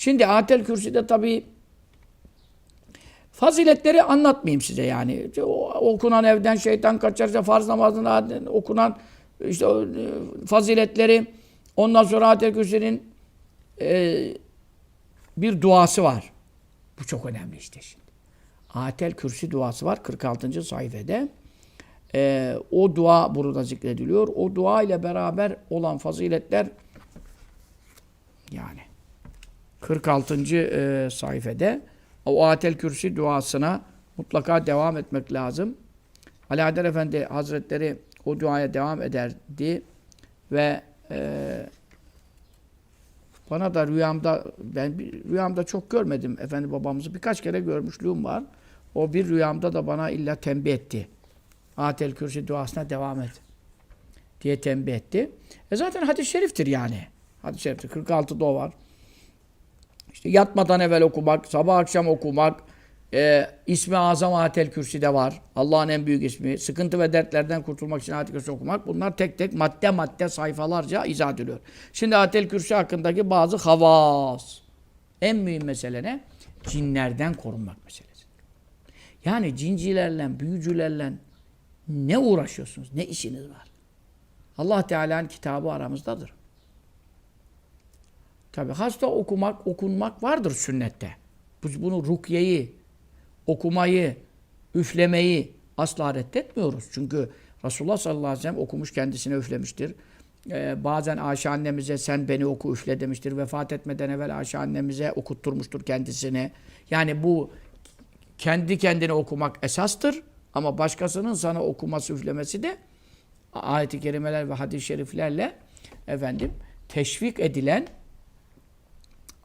Şimdi Atel Kürsi'de tabii faziletleri anlatmayayım size yani. O- Okunan evden şeytan kaçarsa farz namazında okunan işte e, faziletleri ondan sonra Atel Kürsi'nin e, bir duası var. Bu çok önemli işte şimdi. Atel Kürsi duası var 46. sayfede. Ee, o dua burada zikrediliyor. O dua ile beraber olan faziletler yani 46. e, sayfede o Atel Kürsi duasına mutlaka devam etmek lazım. Ali Adel Efendi Hazretleri o duaya devam ederdi ve e, bana da rüyamda ben bir, rüyamda çok görmedim efendi babamızı birkaç kere görmüşlüğüm var. O bir rüyamda da bana illa tembih etti. Atel Kürsi duasına devam et diye tembih etti. E zaten hadis-i şeriftir yani. Hadis-i şeriftir. 46'da o var. İşte yatmadan evvel okumak, sabah akşam okumak, e, ismi azam Atel Kürsi'de var. Allah'ın en büyük ismi. Sıkıntı ve dertlerden kurtulmak için Atel Kürsi okumak. Bunlar tek tek madde madde sayfalarca izah ediliyor. Şimdi Atel Kürsi hakkındaki bazı havas. En mühim mesele ne? Cinlerden korunmak meselesi. Yani cincilerle, büyücülerle ne uğraşıyorsunuz? Ne işiniz var? Allah Teala'nın kitabı aramızdadır. Tabi hasta okumak, okunmak vardır sünnette. Biz bunu rukiyeyi, okumayı, üflemeyi asla reddetmiyoruz. Çünkü Resulullah sallallahu aleyhi ve sellem okumuş kendisine üflemiştir. Ee, bazen Ayşe annemize sen beni oku üfle demiştir. Vefat etmeden evvel Ayşe annemize okutturmuştur kendisini. Yani bu kendi kendine okumak esastır. Ama başkasının sana okuması, üflemesi de ayet-i kerimeler ve hadis-i şeriflerle efendim teşvik edilen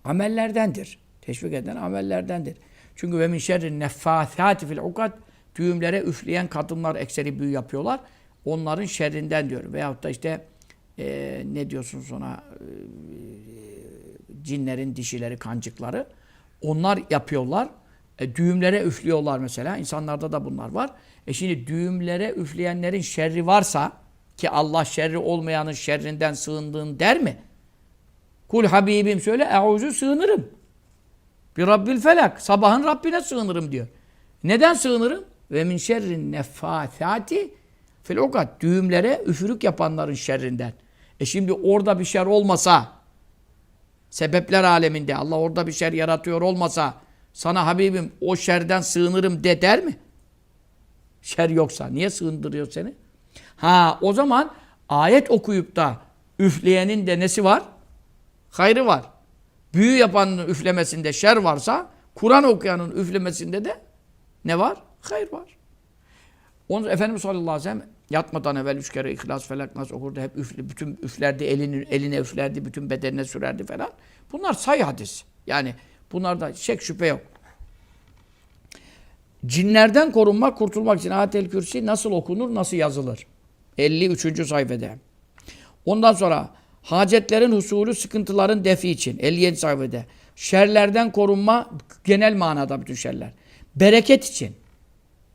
amellerdendir. Teşvik eden amellerdendir. Çünkü ve min şerrin neffâthâti fil ukad düğümlere üfleyen kadınlar ekseri büyü yapıyorlar. Onların şerrinden diyor. Veyahut da işte e, ne diyorsun sonra e, cinlerin dişileri, kancıkları. Onlar yapıyorlar. E, düğümlere üflüyorlar mesela. İnsanlarda da bunlar var. E şimdi düğümlere üfleyenlerin şerri varsa ki Allah şerri olmayanın şerrinden sığındığın der mi? Kul Habibim söyle eûzü sığınırım. Bir Rabbil felak. Sabahın Rabbine sığınırım diyor. Neden sığınırım? Ve min şerrin neffâthâti fil ukad. Düğümlere üfürük yapanların şerrinden. E şimdi orada bir şer olmasa, sebepler aleminde Allah orada bir şer yaratıyor olmasa, sana Habibim o şerden sığınırım de der mi? Şer yoksa. Niye sığındırıyor seni? Ha o zaman ayet okuyup da üfleyenin de nesi var? Hayrı var. Büyü yapanın üflemesinde şer varsa Kur'an okuyanın üflemesinde de ne var? Hayır var. Onun Efendimiz sallallahu aleyhi ve sellem yatmadan evvel üç kere İhlas, Felak, Nas okurdu. Hep üfle, bütün üflerdi, elini, eline üflerdi, bütün bedenine sürerdi falan. Bunlar say hadis. Yani bunlarda şek şüphe yok. Cinlerden korunmak, kurtulmak için Ayetel Kürsi nasıl okunur, nasıl yazılır? 53. sayfede. Ondan sonra hacetlerin husulü, sıkıntıların defi için 57 sayfede. Şerlerden korunma, genel manada bütün şerler. Bereket için.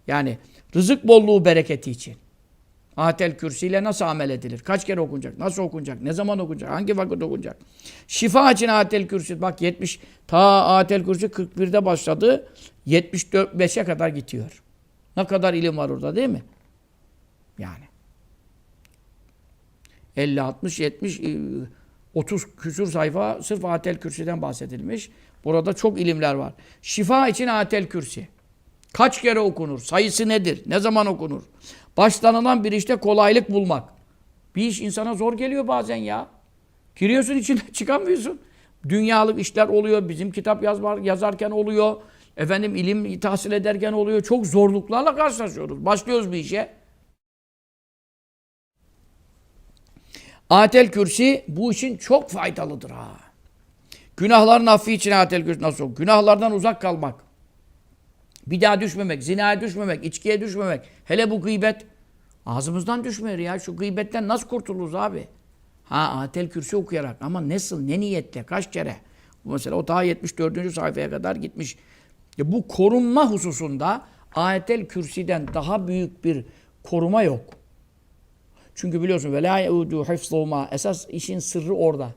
Yani rızık bolluğu bereketi için. Ayetel Kürsi ile nasıl amel edilir? Kaç kere okunacak? Nasıl okunacak? Ne zaman okunacak? Hangi vakit okunacak? Şifa için Ayetel Kürsi bak 70 ta Ayetel Kürsi 41'de başladı. 74 5'e kadar gidiyor. Ne kadar ilim var orada değil mi? Yani 50 60 70 e, 30 küsur sayfa sırf Ayetel Kürsi'den bahsedilmiş. Burada çok ilimler var. Şifa için Ayetel Kürsi. Kaç kere okunur? Sayısı nedir? Ne zaman okunur? Başlanılan bir işte kolaylık bulmak. Bir iş insana zor geliyor bazen ya. Giriyorsun içine çıkamıyorsun. Dünyalık işler oluyor. Bizim kitap yazma, yazarken oluyor. Efendim ilim tahsil ederken oluyor. Çok zorluklarla karşılaşıyoruz. Başlıyoruz bir işe. Ayetel Kürsi bu için çok faydalıdır ha. Günahların affı için Ayetel Kürsi nasıl? Günahlardan uzak kalmak. Bir daha düşmemek, zinaya düşmemek, içkiye düşmemek. Hele bu gıybet. Ağzımızdan düşmüyor ya. Şu gıybetten nasıl kurtuluruz abi? Ha Ayetel Kürsi okuyarak ama nasıl, ne niyetle, kaç kere? Mesela o daha 74. sayfaya kadar gitmiş. Ya bu korunma hususunda Ayetel Kürsi'den daha büyük bir koruma yok. Çünkü biliyorsun ve la yeudu hifzuhuma esas işin sırrı orada.